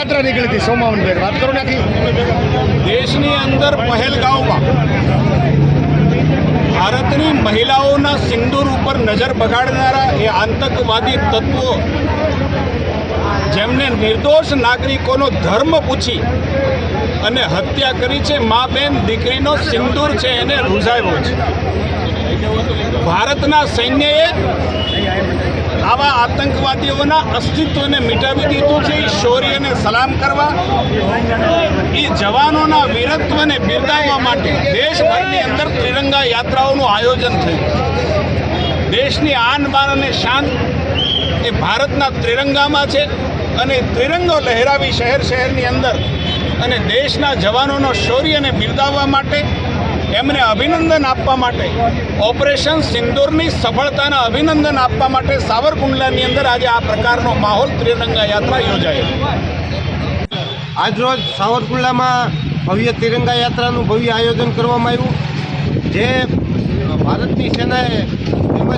યાત્રા નીકળી હતી સોમાવનભાઈ વાત કરો નાખી દેશની અંદર પહેલગાંવમાં ભારતની મહિલાઓના સિંદૂર ઉપર નજર બગાડનારા એ આતંકવાદી તત્વો, જેમને નિર્દોષ નાગરિકોનો ધર્મ પૂછી અને હત્યા કરી છે, મા બેન દીકરીનો સિંદૂર છે, એને રૂઝાવ્યો છે. ભારતના સૈન્યએ આવા આતંકવાદીઓના અસ્તિત્વને મિટાવી દીધું છે એ શૌર્યને સલામ કરવા. એ જવાનોના વીરત્વને બિરદાવવા માટે દેશભરની અંદર ત્રિરંગા યાત્રાઓનું આયોજન થયું. દેશની આન બાન અને શાન એ ભારતના ત્રિરંગામાં છે અને ત્રિરંગો લહેરાવી શહેર શહેરની અંદર અને દેશના જવાનોનો શૌર્યને બિરદાવવા માટે એમને અભિનંદન આપવા માટે ઓપરેશન સિંદૂરની સફળતાના અભિનંદન આપવા માટે સાવરકુંડલાની અંદર આજે આ પ્રકારનો માહોલ ત્રિરંગા યાત્રા યોજાયો આજરોજ સાવરકુંડલામાં ભવ્ય તિરંગા યાત્રાનું ભવ્ય આયોજન કરવામાં આવ્યું. જે ભારતની સેનાએ તેમજ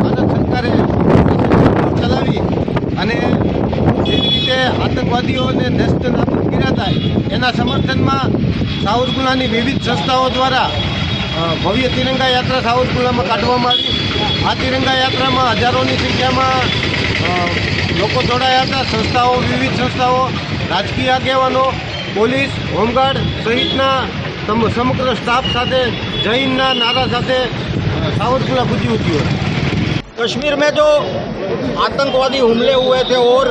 ભારત સરકારે ચલાવી અને જેવી રીતે આતંકવાદીઓને નષ્ટ નાબૂદ કર્યા હતા, એના સમર્થનમાં સાવરકુંડલાની વિવિધ સંસ્થાઓ દ્વારા અ, ભવ્ય તિરંગા યાત્રા સાવરકુંડલામાં કાઢવામાં આવી આ તિરંગા યાત્રામાં હજારોની સંખ્યામાં અ, લોકો જોડાયા હતા સંસ્થાઓ વિવિધ સંસ્થાઓ રાજકીય આગેવાનો પોલીસ હોમગાર્ડ સહિતના સમ- સમગ્ર સ્ટાફ સાથે જૈનના નારા સાથે અ, સાવરકુંડલા પૂજી ઉઠ્યું હતું कश्मीर में जो आतंकवादी हमले हुए थे और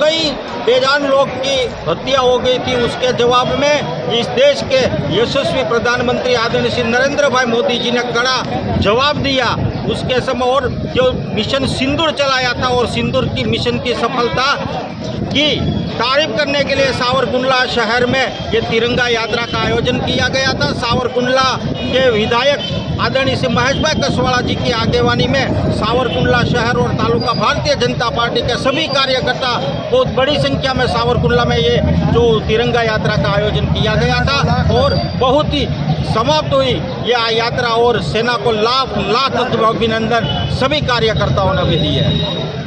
कई बेजान लोग की हत्या हो गई थी उसके जवाब में इस देश के यशस्वी प्रधानमंत्री आदरणीय श्री नरेंद्र भाई मोदी जी ने कड़ा जवाब दिया उसके समय और जो मिशन सिंदूर चलाया था और सिंदूर की मिशन की सफलता की तारीफ़ करने के लिए सावरकुंडला शहर में ये तिरंगा यात्रा का आयोजन किया गया था। सावरकुंडला के विधायक आदरणीय श्री महेश भाई कसवाड़ा जी की आगेवानी में सावरकुंडला शहर और तालुका भारतीय जनता पार्टी के सभी कार्यकर्ता बहुत बड़ी संख्या में सावरकुंडला में ये जो तिरंगा यात्रा का आयोजन किया गया था और बहुत ही समाप्त हुई यह यात्रा और सेना को लाख लाख अभिनंदन सभी कार्यकर्ताओं ने भी दिए हैं